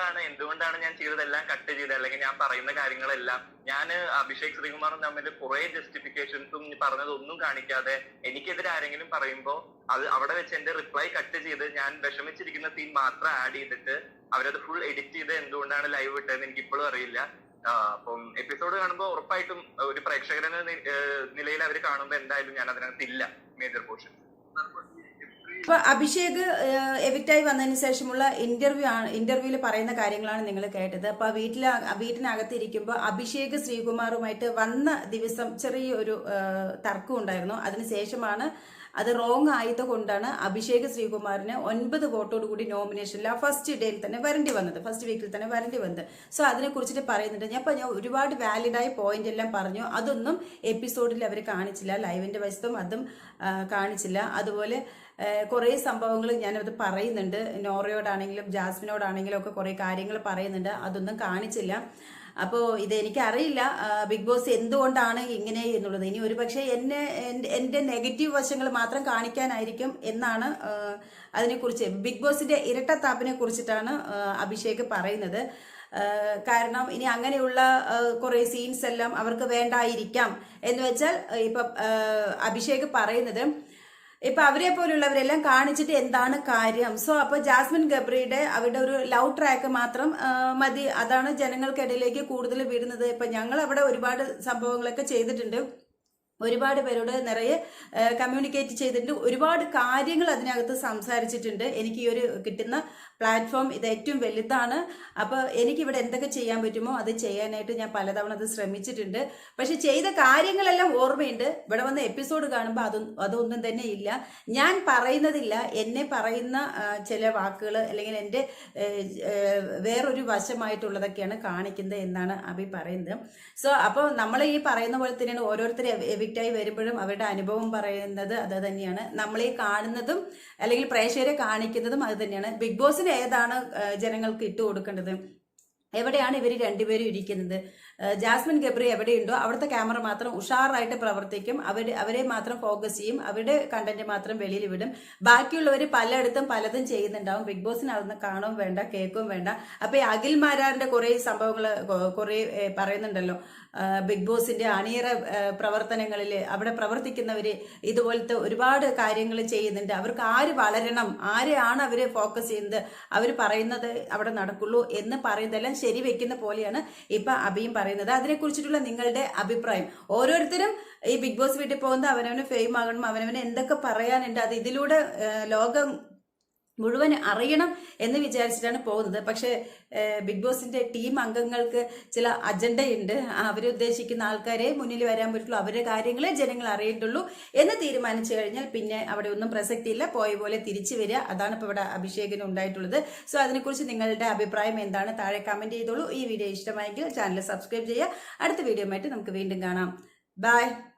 എന്തുകൊണ്ടാണ് എന്തുകൊണ്ടാണ് ഞാൻ ചെയ്തതെല്ലാം കട്ട് ചെയ്തത്? അല്ലെങ്കിൽ ഞാൻ പറയുന്ന കാര്യങ്ങളെല്ലാം ഞാൻ അഭിഷേക് ശ്രീകുമാറും തമ്മിൽ കുറെ ജസ്റ്റിഫിക്കേഷൻസും പറഞ്ഞതൊന്നും കാണിക്കാതെ എനിക്കെതിരെ ആരെങ്കിലും പറയുമ്പോൾ അത് അവിടെ വെച്ച് എന്റെ റിപ്ലൈ കട്ട് ചെയ്ത് ഞാൻ വിഷമിച്ചിരിക്കുന്ന സീൻ മാത്രം ആഡ് ചെയ്തിട്ട് അവരത് ഫുൾ എഡിറ്റ് ചെയ്ത് എന്തുകൊണ്ടാണ് ലൈവ് വിട്ടതെന്ന് എനിക്ക് ഇപ്പോഴും അറിയില്ല അപ്പം എപ്പിസോഡ് കാണുമ്പോൾ ഉറപ്പായിട്ടും ഒരു പ്രേക്ഷകരെന്ന നിലയിൽ അവർ കാണുമ്പോൾ എന്തായാലും ഞാൻ അതിനകത്ത് ഇല്ല. മേജർ പോർഷൻ അപ്പൊ അഭിഷേക് എവിക്റ്റായി വന്നതിന് ശേഷമുള്ള ഇന്റർവ്യൂ ആണ് ഇന്റർവ്യൂവിൽ പറയുന്ന കാര്യങ്ങളാണ് നിങ്ങൾ കേട്ടത്. അപ്പൊ വീട്ടിൽ വീട്ടിനകത്ത് ഇരിക്കുമ്പോൾ അഭിഷേക് ശ്രീകുമാറുമായിട്ട് വന്ന ദിവസം ചെറിയൊരു തർക്കം ഉണ്ടായിരുന്നു. അതിനുശേഷമാണ് അത് റോങ് ആയത് കൊണ്ടാണ് അഭിഷേക് ശ്രീകുമാറിന് ഒൻപത് വോട്ടോട് കൂടി നോമിനേഷനിൽ ആ ഫസ്റ്റ് ഡേയിൽ തന്നെ വരേണ്ടി വന്നത്. ഫസ്റ്റ് വീക്കിൽ തന്നെ വരേണ്ടി വന്നത്. സോ അതിനെ കുറിച്ചിട്ട് പറയുന്നുണ്ട്. ഞാൻ ഞാൻ ഒരുപാട് വാലിഡായ പോയിന്റ് എല്ലാം പറഞ്ഞു. അതൊന്നും എപ്പിസോഡിൽ അവർ കാണിച്ചില്ല. ലൈവിന്റെ വശത്തും അതും കാണിച്ചില്ല. അതുപോലെ കുറേ സംഭവങ്ങൾ ഞാനത് പറയുന്നുണ്ട്. നോറയോടാണെങ്കിലും ജാസ്മിനോടാണെങ്കിലും ഒക്കെ കുറേ കാര്യങ്ങൾ പറയുന്നുണ്ട്. അതൊന്നും കാണിച്ചില്ല. അപ്പോൾ ഇത് എനിക്കറിയില്ല. ആ, ബിഗ് ബോസ് എന്തുകൊണ്ടാണ് ഇങ്ങനെ എന്നുള്ളത്. ഇനി ഒരു പക്ഷേ എന്നെ എന്റെ- നെഗറ്റീവ് വശങ്ങൾ മാത്രം കാണിക്കാനായിരിക്കും എന്നാണ് അതിനെക്കുറിച്ച് ബിഗ് ബോസിന്റെ ഇരട്ടത്താപ്പിനെ കുറിച്ചിട്ടാണ് അഭിഷേക് പറയുന്നത്. കാരണം ഇനി അങ്ങനെയുള്ള കുറേ സീൻസ് എല്ലാം അവർക്ക് വേണ്ടായിരിക്കാം എന്ന് വെച്ചാൽ ഇപ്പം അഭിഷേക് പറയുന്നത് ഇപ്പൊ അവരെ പോലുള്ളവരെല്ലാം കാണിച്ചിട്ട് എന്താണ് കാര്യം? സോ അപ്പൊ ജാസ്മിൻ ഗബ്രിയുടെ അവരുടെ ഒരു ലവ് ട്രാക്ക് മാത്രം മതി. അതാണ് ജനങ്ങൾക്കിടയിലേക്ക് കൂടുതൽ വിടുന്നത്. ഇപ്പൊ ഞങ്ങൾ അവിടെ ഒരുപാട് സംഭവങ്ങളൊക്കെ ചെയ്തിട്ടുണ്ട്. ഒരുപാട് പേരോട് നിറയെ കമ്മ്യൂണിക്കേറ്റ് ചെയ്തിട്ടുണ്ട്. ഒരുപാട് കാര്യങ്ങൾ അതിനകത്ത് സംസാരിച്ചിട്ടുണ്ട്. എനിക്ക് ഈ ഒരു കിട്ടുന്ന പ്ലാറ്റ്ഫോം ഇത് ഏറ്റവും വലുതാണ്. അപ്പോൾ എനിക്കിവിടെ എന്തൊക്കെ ചെയ്യാൻ പറ്റുമോ അത് ചെയ്യാനായിട്ട് ഞാൻ പലതവണ അത് ശ്രമിച്ചിട്ടുണ്ട്. പക്ഷെ ചെയ്ത കാര്യങ്ങളെല്ലാം ഓർമ്മയുണ്ട്. ഇവിടെ വന്ന എപ്പിസോഡ് കാണുമ്പോൾ അതൊന്നും അതൊന്നും തന്നെ ഇല്ല. ഞാൻ പറയുന്നതില്ല. എന്നെ പറയുന്ന ചില വാക്കുകൾ അല്ലെങ്കിൽ എന്റെ വേറൊരു വശമായിട്ടുള്ളതൊക്കെയാണ് കാണിക്കുന്നത് എന്നാണ് അഭി പറയുന്നത്. സോ അപ്പോൾ നമ്മൾ ഈ പറയുന്ന പോലെ തന്നെയാണ് ഓരോരുത്തർ എവിക്റ്റായി വരുമ്പോഴും അവരുടെ അനുഭവം പറയുന്നത് അത് തന്നെയാണ്. നമ്മളീ കാണുന്നതും അല്ലെങ്കിൽ പ്രേക്ഷകരെ കാണിക്കുന്നതും അത് തന്നെയാണ്. ബിഗ് ബോസിന് ഏതാണ് ജനങ്ങൾക്ക് ഇട്ട് കൊടുക്കേണ്ടത് എവിടെയാണ് ഇവർ രണ്ടുപേരും ഇരിക്കുന്നത്? ജാസ്മിൻ ഗബ്രി എവിടെയുണ്ടോ അവിടുത്തെ ക്യാമറ മാത്രം ഉഷാറായിട്ട് പ്രവർത്തിക്കും. അവർ അവരെ മാത്രം ഫോക്കസ് ചെയ്യും. അവരുടെ കണ്ടന്റ് മാത്രം വെളിയിൽ വിടും. ബാക്കിയുള്ളവർ പലയിടത്തും പലതും ചെയ്യുന്നുണ്ടാവും. ബിഗ് ബോസിനകത്തുനിന്ന് കാണും വേണ്ട കേൾക്കുകയും വേണ്ട. അപ്പൊ ഈ അഖിൽ മാരാറിന്റെ കുറെ സംഭവങ്ങൾ കുറെ പറയുന്നുണ്ടല്ലോ. ബിഗ് ബോസിന്റെ അണിയറ പ്രവർത്തനങ്ങളിൽ അവിടെ പ്രവർത്തിക്കുന്നവര് ഇതുപോലത്തെ ഒരുപാട് കാര്യങ്ങൾ ചെയ്യുന്നുണ്ട്. അവർക്ക് ആര് വളരണം ആരെയാണ് അവർ ഫോക്കസ് ചെയ്യുന്നത് അവർ പറയുന്നത് അവിടെ നടക്കുള്ളൂ എന്ന് പറയുന്നതെല്ലാം ശരി വെക്കുന്ന പോലെയാണ് ഇപ്പൊ അബിയും പറയുന്നത്. അതിനെക്കുറിച്ചിട്ടുള്ള നിങ്ങളുടെ അഭിപ്രായം. ഓരോരുത്തരും ഈ ബിഗ് ബോസ് വീട്ടിൽ പോകുന്നത് അവനവന് ഫെയിം ആകണം അവനവന് എന്തൊക്കെ പറയാനുണ്ട് അത് ഇതിലൂടെ ലോകം മുഴുവൻ അറിയണം എന്ന് വിചാരിച്ചിട്ടാണ് പോകുന്നത്. പക്ഷേ ബിഗ് ബോസിന്റെ ടീം അംഗങ്ങൾക്ക് ചില അജണ്ടയുണ്ട്. അവരുദ്ദേശിക്കുന്ന ആൾക്കാരെ മുന്നിൽ വരാൻ പറ്റുള്ളൂ. അവരുടെ കാര്യങ്ങളെ ജനങ്ങൾ അറിയേണ്ടുള്ളൂ എന്ന് തീരുമാനിച്ചു കഴിഞ്ഞാൽ പിന്നെ അവിടെ ഒന്നും പ്രസക്തിയില്ല. പോയ പോലെ തിരിച്ചു വരിക. അതാണ് ഇപ്പോൾ ഇവിടെ അഭിഷേകിന് ഉണ്ടായിട്ടുള്ളത്. സോ അതിനെക്കുറിച്ച് നിങ്ങളുടെ അഭിപ്രായം എന്താണ്? താഴെ കമന്റ് ചെയ്തോളൂ. ഈ വീഡിയോ ഇഷ്ടമായെങ്കിൽ ചാനൽ സബ്സ്ക്രൈബ് ചെയ്യുക. അടുത്ത വീഡിയോ നമുക്ക് വീണ്ടും കാണാം. ബൈ.